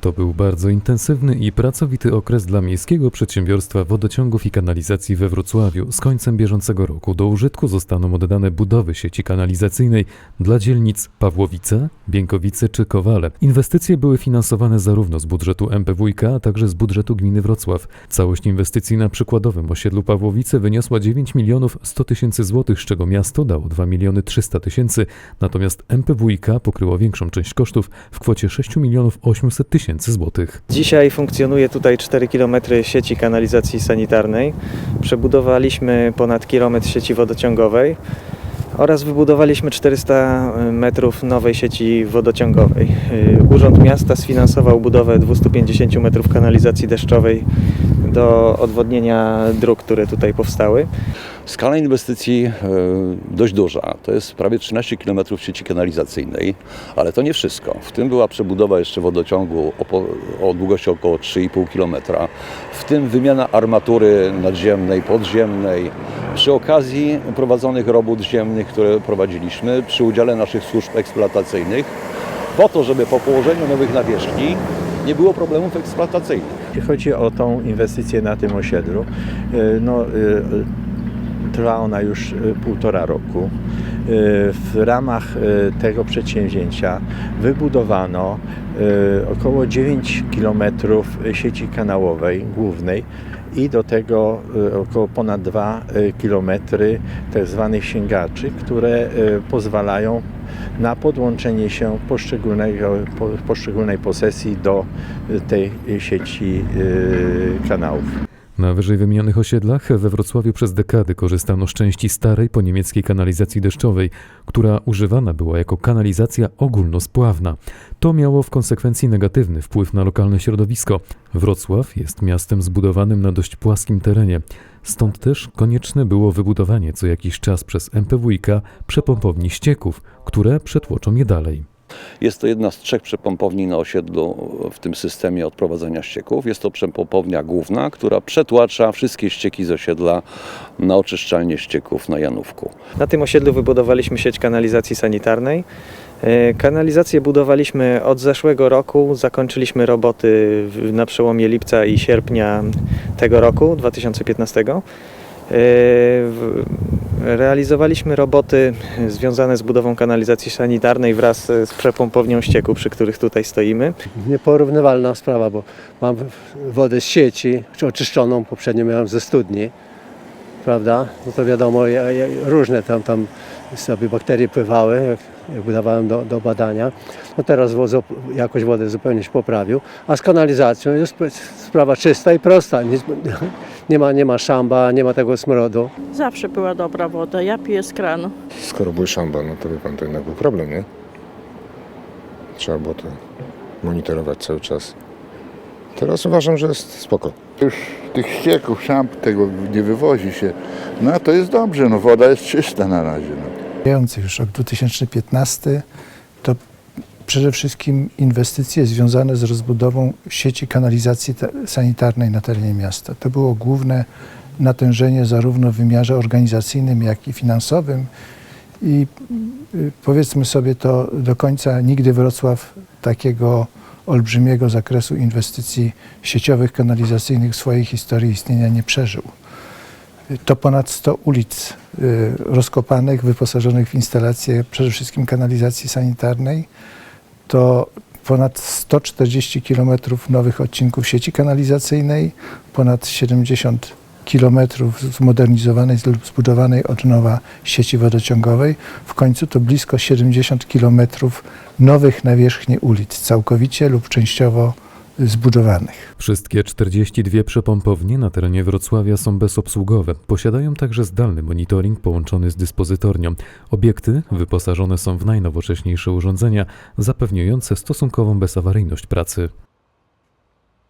To był bardzo intensywny i pracowity okres dla Miejskiego Przedsiębiorstwa Wodociągów i Kanalizacji we Wrocławiu. Z końcem bieżącego roku do użytku zostaną oddane budowy sieci kanalizacyjnej dla dzielnic Pawłowice, Bieńkowice czy Kowale. Inwestycje były finansowane zarówno z budżetu MPWiK, a także z budżetu gminy Wrocław. Całość inwestycji na przykładowym osiedlu Pawłowice wyniosła 9 milionów 100 tysięcy złotych, z czego miasto dało 2 miliony 300 tysięcy, natomiast MPWiK pokryło większą część kosztów w kwocie 6 milionów 800 tysięcy złotych. Dzisiaj funkcjonuje tutaj 4 km sieci kanalizacji sanitarnej. Przebudowaliśmy ponad kilometr sieci wodociągowej oraz wybudowaliśmy 400 metrów nowej sieci wodociągowej. Yy, Urząd Miasta sfinansował budowę 250 metrów kanalizacji deszczowej do odwodnienia dróg, które tutaj powstały. Skala inwestycji e, dość duża. To jest prawie 13 km sieci kanalizacyjnej, ale to nie wszystko. W tym była przebudowa jeszcze wodociągu o, długości około 3,5 km, w tym wymiana armatury nadziemnej, podziemnej. Przy okazji prowadzonych robót ziemnych, które prowadziliśmy, przy udziale naszych służb eksploatacyjnych, po to, żeby po położeniu nowych nawierzchni nie było problemów eksploatacyjnych. Jeśli chodzi o tą inwestycję na tym osiedlu, y, no, y, trwa ona już y, półtora roku. Y, W ramach y, tego przedsięwzięcia wybudowano y, około 9 km sieci kanałowej głównej i do tego około ponad 2 km zwanych sięgaczy, które pozwalają na podłączenie się poszczególnej posesji do tej sieci kanałów. Na wyżej wymienionych osiedlach we Wrocławiu przez dekady korzystano z części starej po niemieckiej kanalizacji deszczowej, która używana była jako kanalizacja ogólnospławna. To miało w konsekwencji negatywny wpływ na lokalne środowisko. Wrocław jest miastem zbudowanym na dość płaskim terenie. Stąd też konieczne było wybudowanie co jakiś czas przez MPWiK przepompowni ścieków, które przetłoczą je dalej. Jest to jedna z trzech przepompowni na osiedlu w tym systemie odprowadzania ścieków. Jest to przepompownia główna, która przetłacza wszystkie ścieki z osiedla na oczyszczalnię ścieków na Janówku. Na tym osiedlu wybudowaliśmy sieć kanalizacji sanitarnej. E, Kanalizację budowaliśmy od zeszłego roku, zakończyliśmy roboty na przełomie lipca i sierpnia tego roku, 2015. E, Realizowaliśmy roboty związane z budową kanalizacji sanitarnej wraz z przepompownią ścieku, przy których tutaj stoimy. nieporównywalna sprawa, bo mam wodę z sieci, czy oczyszczoną, poprzednio miałem ze studni, prawda? No to wiadomo, różne tam, tam sobie bakterie pływały, jak, jak wydawałem do, do badania. No teraz wozo, jakość wody zupełnie się poprawił, a z kanalizacją jest sp- sprawa czysta i prosta. Nie, nie, ma, nie ma szamba, nie ma tego smrodu. Zawsze była dobra woda. Ja piję z kranu. Skoro były szamba, no to wie pan, to jednak był problem, nie? Trzeba było to monitorować cały czas. Teraz uważam, że jest spoko. Już tych ścieków, szamp, tego nie wywozi się. No a to jest dobrze, no woda jest czysta na razie. No. Już rok 2015 to przede wszystkim inwestycje związane z rozbudową sieci kanalizacji sanitarnej na terenie miasta. To było główne natężenie zarówno w wymiarze organizacyjnym, jak i finansowym. I y, powiedzmy sobie to do końca, nigdy Wrocław takiego olbrzymiego zakresu inwestycji sieciowych, kanalizacyjnych w swojej historii istnienia nie przeżył. To ponad 100 ulic y, rozkopanych, wyposażonych w instalacje przede wszystkim kanalizacji sanitarnej. To ponad 140 km nowych odcinków sieci kanalizacyjnej, ponad 70 km zmodernizowanej lub zbudowanej od nowa sieci wodociągowej. W końcu to blisko 70 km nowych nawierzchni ulic, całkowicie lub częściowo zbudowanych. Wszystkie 42 przepompownie na terenie Wrocławia są bezobsługowe. Posiadają także zdalny monitoring połączony z dyspozytornią. Obiekty wyposażone są w najnowocześniejsze urządzenia zapewniające stosunkową bezawaryjność pracy.